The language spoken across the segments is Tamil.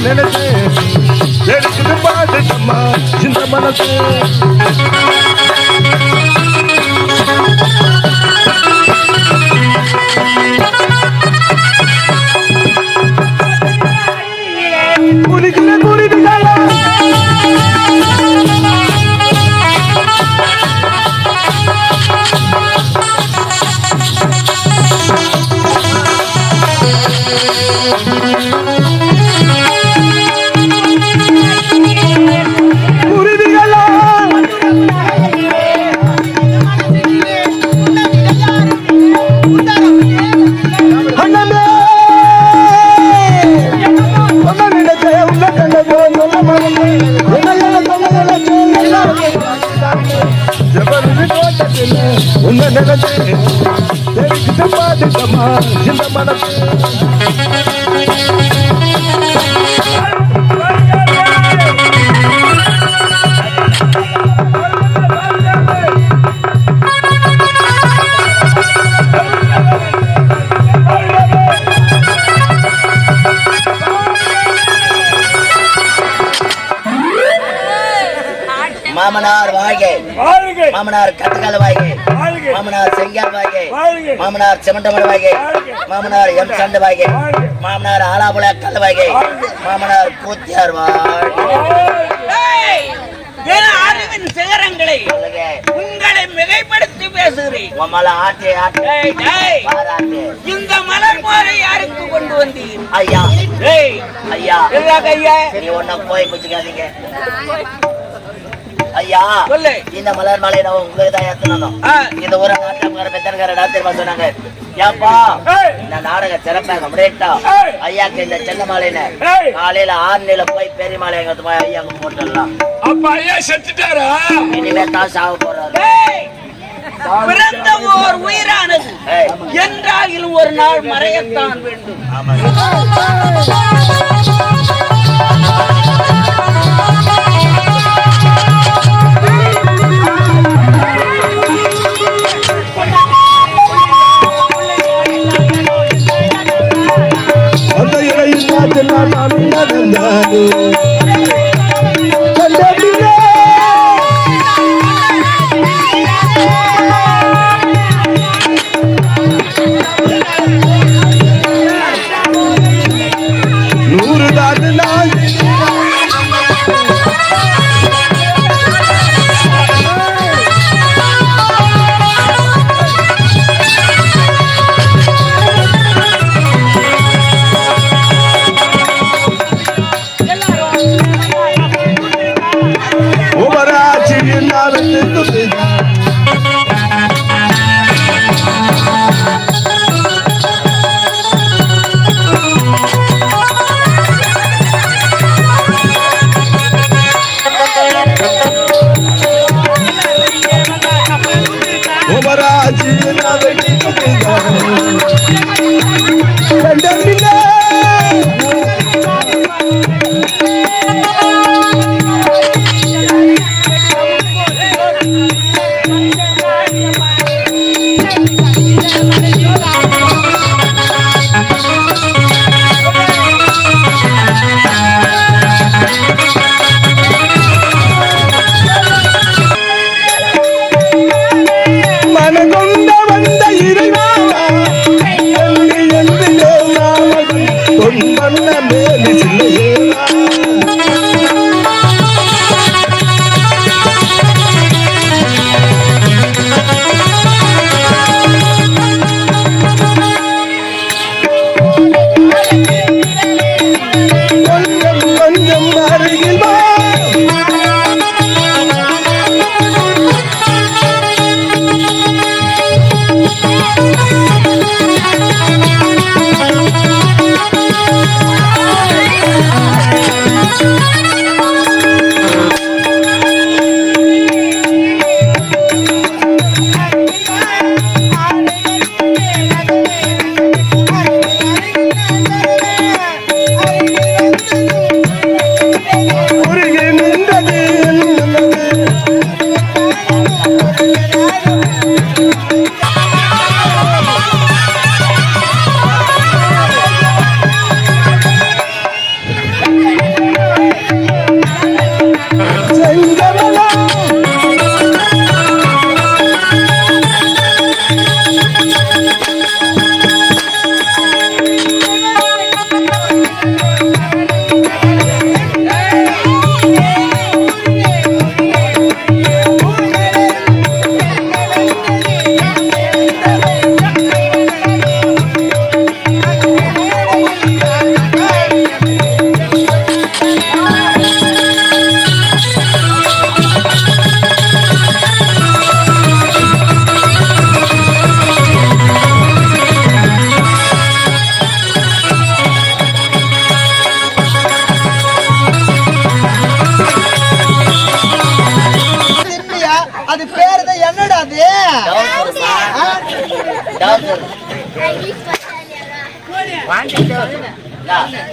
நினைத்து. நினைச்சு பாடுமா இந்த மனசு. மாமனார் கட்டுக்கால வாய்கை. மாமனார் செங்கல் வாய்கை. வாழ்க. மாமனார் சிமெண்டமட வாய்கை. மாமனார் எம் சண்டு வாய்கை. மாமனார் ஆலாபுல கல் வாய்கை. மாமனார் கூத்தியார் அறிவின் சிகரங்களை உங்களை மிகைப்படுத்தி பேசுகிறேன். இந்த மலர் மாலை யாருக்கு கொண்டு வந்தீர்? ஐயா. ஐயா. எல்லா கையா? சரி ஒன்ன போய் பிடிச்சிக்காதீங்க. ஐயா சொல்லு. இந்த மலர் மாலை நான் உங்களுக்கு தான் ஏத்தணும். இந்த ஊர நாட்டக்கார பெத்தனக்கார தெரியுமா சொன்னாங்க ஏப்பா. இந்த நாடக சிறப்பாக முடியட்டா ஏய். ஐயாக்கு இந்த சின்ன மாலையில. காலையில ஆறு நில போய் பெரிய மாலை எங்க போய் ஐயாக்கு போட்டுடலாம் அப்ப ஐயா செத்துட்டாரா இனிமே தான் சாக போறாரு பிறந்த ஓர் உயிரானது. என்றாகிலும் ஒரு நாள் மறையத்தான் வேண்டும்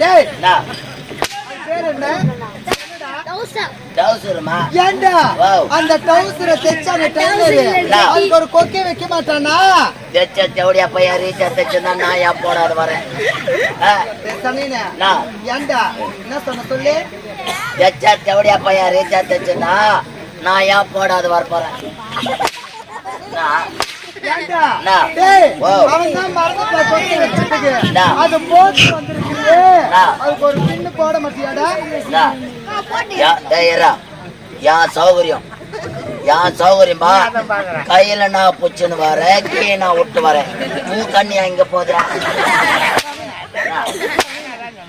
டேய் நா பேர் என்ன டவுசருமா? ஏண்டா? வாவ். அந்த டவுசரை தைச்ச அந்த. அதுக்கு ஒரு கொக்கை வைக்க மாட்டானா? தெச்ச தேவடியா பையன் ரீசார்ஜ் தைச்சிருந்தா நான் ஏன் போடாத வரேன். ஏண்டா? என்ன சொன்ன சொல்லு? தெச்ச தேவடியா பையன் ரீசார்ஜ் தைச்சிருந்தா நான் ஏன் போடாத வர போறேன். அவன் தான் மறந்து போய். அது போட்டு. அதுக்கு ஒரு பின்னு போட மாட்டியாடா? சௌகரியம். என் சௌகரியமா கையில நான் புச்சுன்னு வரேன் கீழே நான் விட்டு வரேன். மூ கண்ணியா இங்க போதா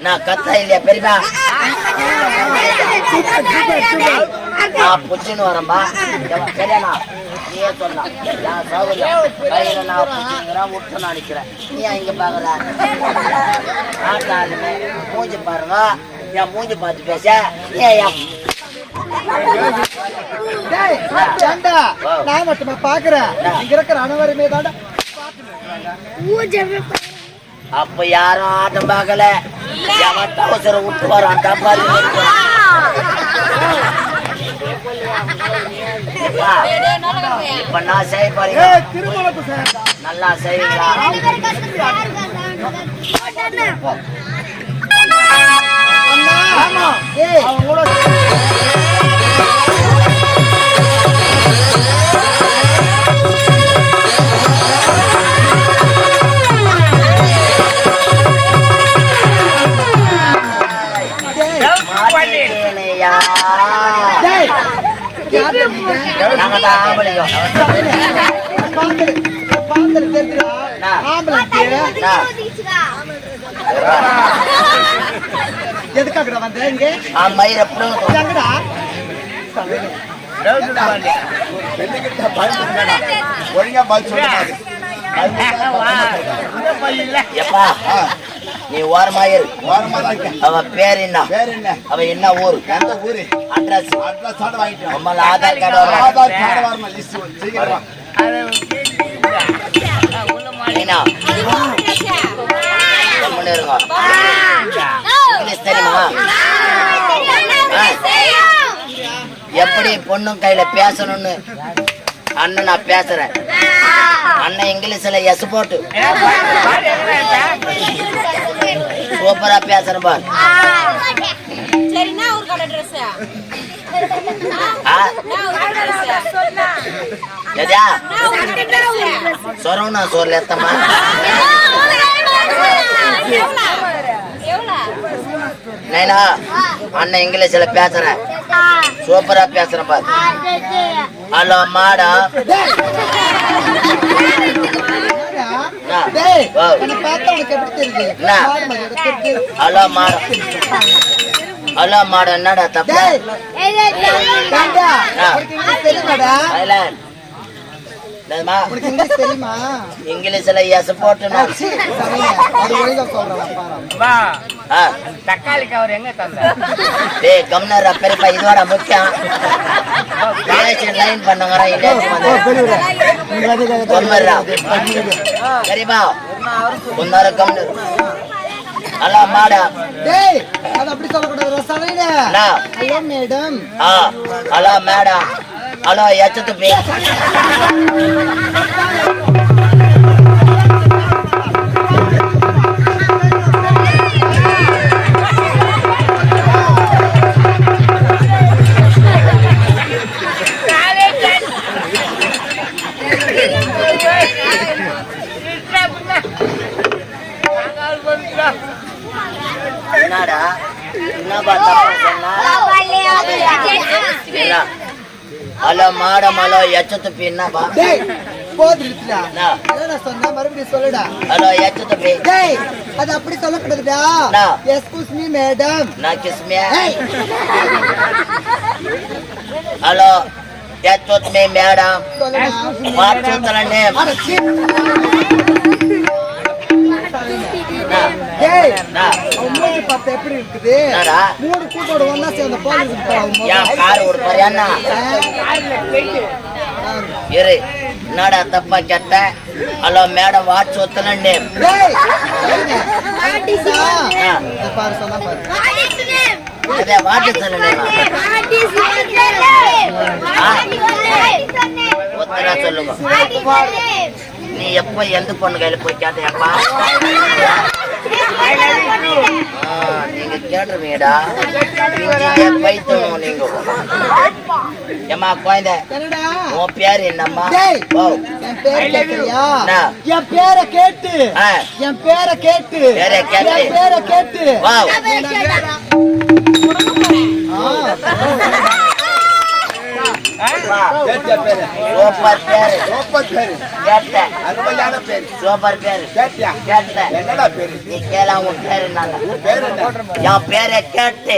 நான் கத்தா இல்லையா பெரியமா? நான் புச்சுன்னு வரேன்பா. சரியாண்ணா நீயே சொல்லலாம் என் சௌகரியம். கையில நான் புச்சுங்கிறேன் விட்டு நான் நிக்கிறேன் நீ இங்க பாக்குற? ஆட்டாளுமே மூஞ்சி பாருங்க. என் மூஞ்சி பார்த்து பேச. ஏன் நான் மட்டுமா பாக்குறேன்? இங்க இருக்கிற அனைவருமே தாண்டா அப்ப யாரும் ஆட்டம் பார்க்கல. எவன் அவசரம் விட்டு வரான் டப்பாரி இப்ப நான் செய்ய நல்லா செய்வீங்களா அண்ணா எதுக்காகடா வந்த இங்க. எங்கடா ஒழுங்கா பதில் சொல்ல எப்பா? நீ ஓரமாயிரு அவ பேர் என்ன? அவ என்ன ஊரு? எந்த ஊரு? அட்ரஸ். அட்ரஸ் நம்மள ஆதார் கார்டு வரும் ஆதார் கார்டு வரணும் லிஸ்ட் சீக்கிரம் மீனா கம்முன்னு இருங்க. இங்கிலீஷ் தெரியுமா? எப்படி பொண்ணும் கையில பேசணும்னு? அண்ணன் நான் பேசுறேன். அண்ணன் இங்கிலீஷ்ல எஸ் போட்டு. சூப்பரா பேசுறேன் பார். சரிண்ணா ஒரு கடை ட்ரெஸ் சொரவுனா சோர்ல எத்தமா நைனா அண்ணன் இங்கிலீஷ்ல பேசுறேன் சூப்பரா பேசுறேன் பார். ஹலோ மேடம் டேய் என்ன பார்த்தா உனக்கு எப்படி தெரியுது? மாடு மாதிரி தெரியுது. ஹலோ மேடம் ஹலோ மேடம் என்னடா தப்பு? டேய் ஏண்டா ஆ. உனக்கு இங்கிலீஷ் தெரியுமாடா? சைலண்ட் என்னதும்மா? உனக்கு இங்கிலீஷ் தெரியுமா? இங்கிலீஷ்ல எஸ் போட்டுணும் சரிங்க அது ஒழுங்கா சொல்றேன் பாரு. ஆ. தக்காளி கவர் எங்க தந்த டேய் கம்னர் பெரியப்பா இதுவாடா முக்கியம். லைன் வந்து கொம்மர்ரா சரிப்பா கொன்னார கம்னர் டேய் அது அப்படி ஹலோ மேடம் ஆ ஹலோ மேடம் ஹலோ எச்சத்து பே என்னடா? என்னப்பா தப்பா சொன்னா என்ன? ஹலோ மேடம் ஹலோ எச்சத்து பே என்னப்பா? போதுடா. என்ன? சொன்னா மறுபடியும் சொல்லுடா. ஹலோ எச்சத்து பே டேய் அது அப்படி சொல்லக்கூடாதுடா. அண்ணா. Excuse me madam. நான் கிஸ்மியா ஹலோ எச்சத்து மே மேடம் டேய் அவன் மூஞ்சி பார்த்தா எப்படி இருக்குது? மூணு கூட்டோட ஒண்ணா சேர்ந்த போல இருக்குது அவன் முகம். என் கார் ஒரு ஆ. இரு என்னடா தப்பா கேட்ட? ஹலோ மேடம் வாட்ச் ஒத்தன நேம் டேய் இது பாரு சொன்னா பாரு. அதே வாட்ச் ஒத்தன நேமா ஒத்தனா சொல்லுங்க. நீ எப்ப எந்த பொண்ணு கையில போய் கேட்டியாப்பா? ஆ, நீங்க கேட்டுருவீங்கடா பைத்தணும் நீங்க ஏமா குழந்தை உன் பேர் என்னம்மா என் பேரை கேட்கறியா? என் பேரை கேட்டு. என் பேரை கேட்டு. பேரை கேட்டு. என் பேரை கேட்டு வாவ் வா. கேட்டியா பேரு சூப்பர் பேரு சூப்பர் பேரு கேட்டேன் அருமையான பேரு சூப்பர் பேரு கேட்டியா கேட்டேன் என்னடா பேரு நீ கேளா உன் பேரு என்னங்க பேரு என் பேரை கேட்டு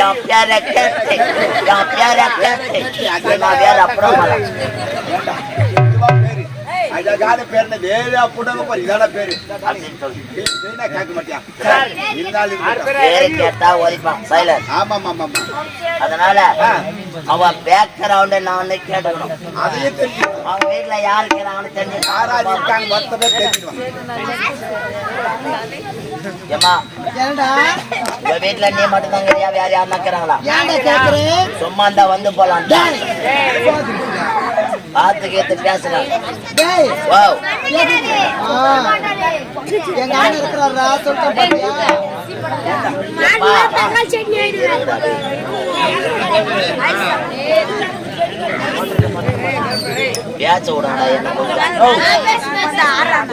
என் பேரை கேட்டு என் பேரை கேட்டு நான் வேற அப்புறம் அழகான பேருன வேறு அப்புடங்க பாரு இதான பேரு. கேட்க மாட்டியா? இருந்தாலும் கேட்டா ஒழிப்பான் சைலண்ட் ஆமா ஆமா ஆமா அதனால அவன் பேக்ரவுண்ட நான் வந்து கேட்டுக்கணும் அதையும் தெரிஞ்சு வீட்டுல யாரு இருக்கிறாங்கன்னு தெரிஞ்சு இருக்காங்க மொத்த பேர் தெரிஞ்சுக்கலாம் ஏமா ஏன்டா உங்க வீட்டுல நீ மட்டும் தான் வேற யாரும் சும்மா இருந்தா வந்து போலாம் பார்த்து கேத்து பேசலாம். எங்க அண்ணன் இருக்கிறாரா சொல்லிட்டேன் பாத்தியா பேச்ச விடா என்ன கொஞ்சம்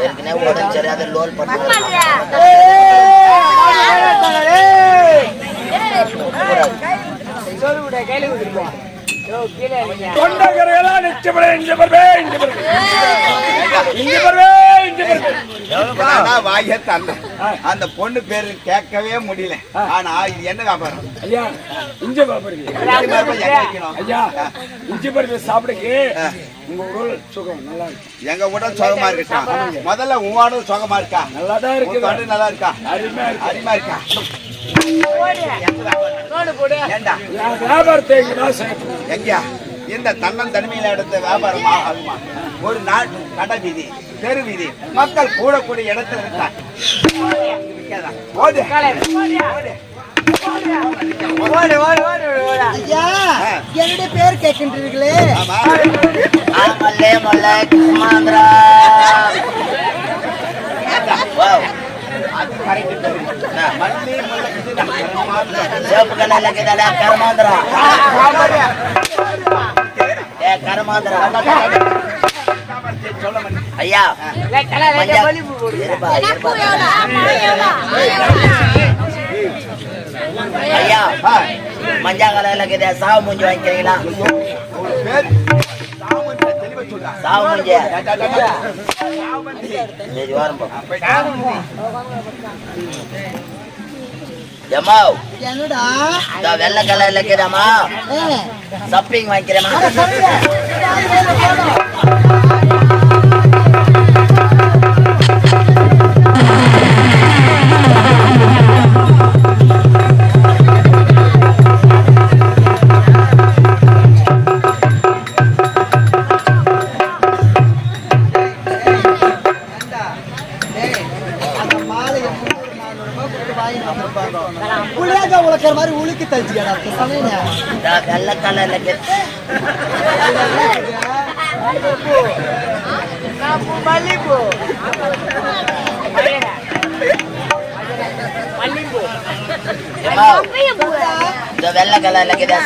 ஏற்கனவே உடம்பு சரியாத லோல் பண்ணுவாங்க தொண்டகர்களா நிச்சயப்பட இங்க பருவே இங்க பருவே இங்க பருவே இங்க பருவே வாயை தந்தேன் அந்த பொண்ணு பேரு கேட்கவே முடியல. ஆனா இது என்ன வியாபாரம்? ஐயா இங்க பாப்பறீங்க ரெண்டு பேருமே எங்க வைக்கணும்? ஐயா இஞ்சி பருவே சாப்பிடுங்க உங்க உடல் சுகம் நல்லா இருக்கு. எங்க உடல் சுகமா இருக்கட்டும் முதல்ல உன் உடல் சுகமா இருக்கா? நல்லா தான் தொண்டை நல்லா இருக்கா? அருமையா இருக்கு. அருமையா இருக்கா? வியாபாரத்தை எங்கயா? இந்த தன்னன் தனிமையில எடுத்த வியாபாரம் ஆகுமா ஒரு நாள் கடை வீதி தெரு வீதி மக்கள் கூடக்கூடிய இடத்துல. ஐயா என்னுடைய பேர் கேட்கின்றீர்களே. ஆமா. ஆமல்லே மல்லே குமாந்திரா வாவ் அது correct பேரு. ஏ கர்மாந்திரா ஐயா ஐயா மஞ்சா கலர்ல சாவு மூஞ்சி வாங்கிக்கிறீங்களா சாவு மூஞ்சி சரி வரும் என்னடா? இந்த வெள்ளை கலர்ல ஏ, சப்பிங் வாங்கிக்கிறேமா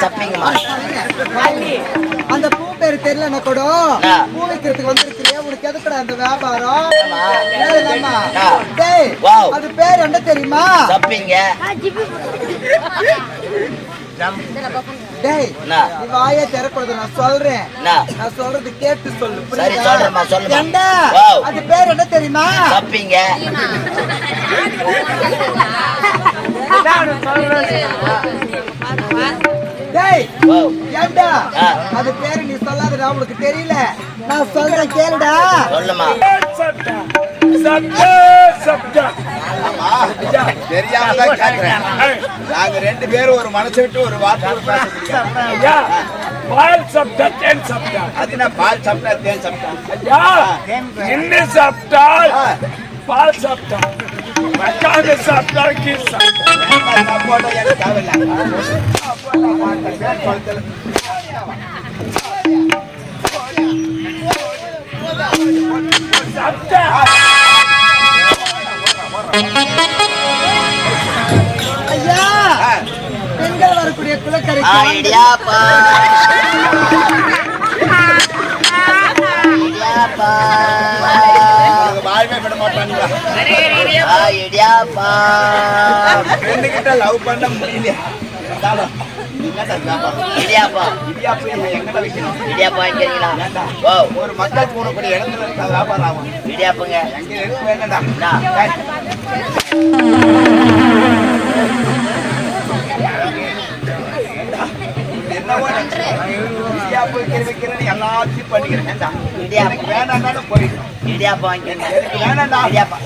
சப்பிங்கம்மா அந்த பூ பேரு தெரியலன்னா கூட. பூ வைக்கிறதுக்கு வந்திருக்கிறியா உனக்கு எதுக்குடா அந்த வியாபாரம். டேய். அது பேர் என்ன தெரியுமா? சப்பிங்க. டேய்? நீ. வாயே திறக்கூடாது நான் சொல்றேன். நான் சொல்றது கேட்டு சொல்லு சரி. ஏண்டா, வாவ். அது பேர் என்ன தெரியுமா? சப்பிங்க. டேய் ஓ ஏண்டா. அது பேரு நீ சொல்லாதடா உனக்கு தெரியல. நான் சொல்றேன் கேளுடா. சொல்லுமா சப்தா சப்தா சப்தா ஆமா தெரியாம தான் கேக்குறேன். நாங்க ரெண்டு பேரும் ஒரு மனசு விட்டு ஒரு வார்த்தை பேச முடியாது பால் சாப்பிட்டா தேன் சாப்பிட்டா? அது பால் சாப்பிட்டா தேன் சாப்பிட்டா? ஐயா என்ன சாப்பிட்டால் பால் சாப்பிட்டா? மக்காக சாப்பிட்டா கீழ் ஐயா பெண்கள் வரக்கூடிய குலக்கரை வாழ்வே விட இடியாப்பா ஃப்ரெண்டுகிட்ட லவ் பண்ண முடியல? இடியாப்பா. இடியாப்பம் என்ன எங்கடா வைக்கணும்? இடியாப்பா வாங்கிக்கிறீங்களா ஓ ஒரு மக்கள் கூடக்கூடிய இடத்துல இருக்க வியாபாரம் ஆகும். இடியாப்பங்க. எங்க இருக்கு வேணடா என்ன? என்னவோ எல்லாத்தையும் பண்ணிக்கிறேன் ஏண்டா? எனக்கு வேணாம்னாலும் போயிடும் இடியாப்பா வாங்கிக்கிறீங்க எனக்கு வேணாம்டா இடியாப்பா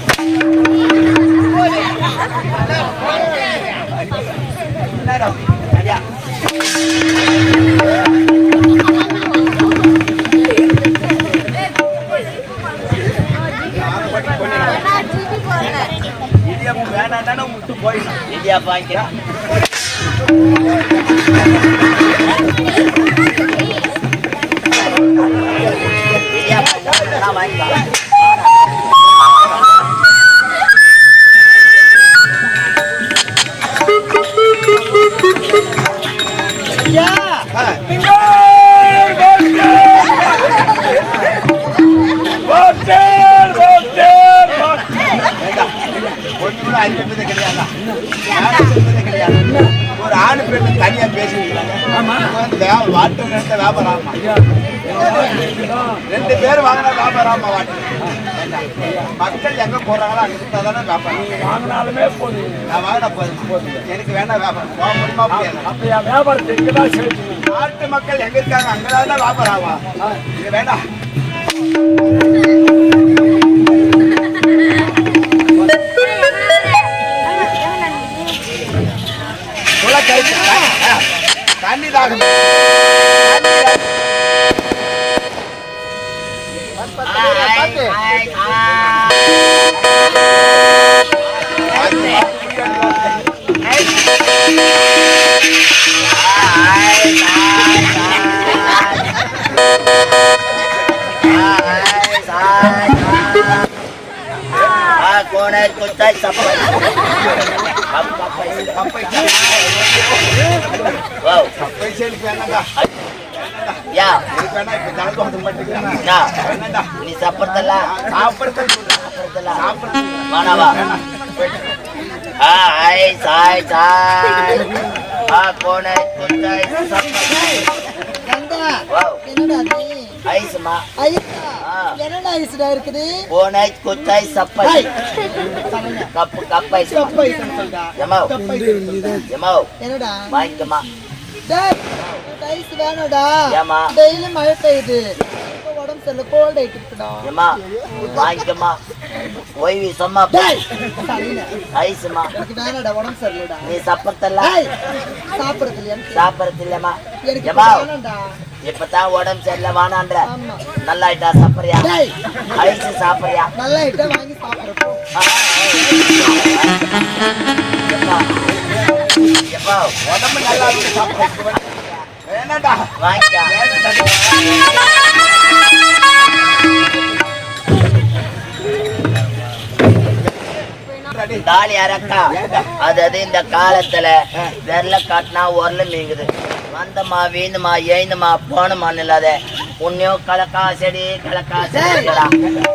என்னடா? இடியாப்பம் வேணாம்னாலும் விட்டு போயிடும் இடியாப்பா வாங்கிக்கிறேன் இடியாப்பா நான் வாங்கிக்கலாம் பெண்ணு தனியா பேசிக்கிறாங்க வாட்டு நடத்த வியாபாரம் ஆமா. ரெண்டு பேர் வாங்கினா வியாபாரம் ஆமா வாட்டு ஏண்டா? மக்கள் எங்க போறாங்களோ அங்க கொடுத்தாதானே வியாபாரம். வாங்கினாலுமே போதும். நான் வாங்கினா போதும். எனக்கு வேணாம் வியாபாரம். போக முடியுமா வியாபாரத்தை நாட்டு மக்கள் எங்க இருக்காங்க? அங்கதான் வியாபாரம் ஆவா இது வேண்டாம் தண்ணி தாகம். பண்ணிக்கிறேன் யா வேணாண்டா நீ சப்பறதல்ல சாப்பிடுறது சொல்றேன். சப்பறதல்ல சாப்பிடுறது வானவா சாய் சாய் ஆ கோணை குத்தாய் சப்பை கந்தா என்னடா நீ? ஐஸ்மா. ஐயா ஆ. என்னடா ஐஸ்டா இருக்குது? கோணை குத்தாய் சப்பை. கப்பு கப்பை தப்பு ஐஸ்னு சொல்டா எமோ தப்பு ஐஸ்னு எமோ என்னடா? வாங்கிக்கமா டேய் ஐஸ் வேணாடா ஏம்மா? டெய்லி மழை பெய்யுது. சரியில்லை கோல்ட் ஆயிட்டு இருக்குடா. எம்மா வாங்கிக்கமா ஓய்வு சொம்மா டேய்! சரிண்ணே. ஐஸ்மா எனக்கு வேணாடா உடம்பு சரியில்லைடா. நீ சப்பறதல்ல டேய்! சாப்பிடுறது. சாப்பிடறது இல்லம்மா எனக்கு வேணாம்டா. இப்பதான் உடம்பு சரியில்லை வானான்ற ஆமா. நல்லாயிட்டா சாப்பிடுறியா? ஐஸ் சாப்பிடுறியா? நல்லா வாங்கி உடம்பு நல்லா இருக்கு வேணாண்டா வாங்கிக்கா. தாலி அரக்கா. அது அது இந்த காலத்துல வெள்ள காட்டினா உரல நீங்குது. வந்தமா வீணுமா ஏந்துமா போனமா இல்லாத உன்னையும் கலக்கா செடி கலக்கா செடிடா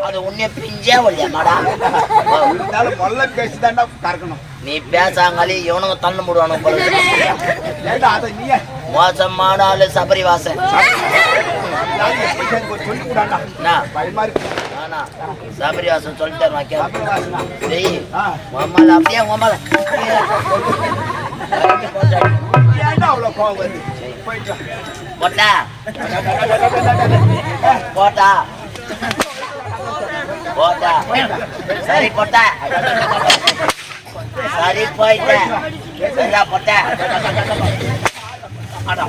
அது உன்னையும் பிஞ்சே ஒழியாமாடா. இருந்தாலும் முதல்ல பேசிதாண்டா கறக்கணும். நீ பேசாங்களி இவனுங்க அதை நீயே? மோசமான ஆளு சபரி வாசன் சொல்லி கூடாண்டா என்ன பயமா இருக்கு ஆனா சபரி வாசன் சொல்லிட்டு. உம்மால அப்படியே உம்மால ஏன்டா அவ்வளவு கோவம் வருது போயிட்டு வா. போட்டா போட்டா போட்டா சரி போட்டா சரி போயிட்டேன் சரியா போட்டா அட,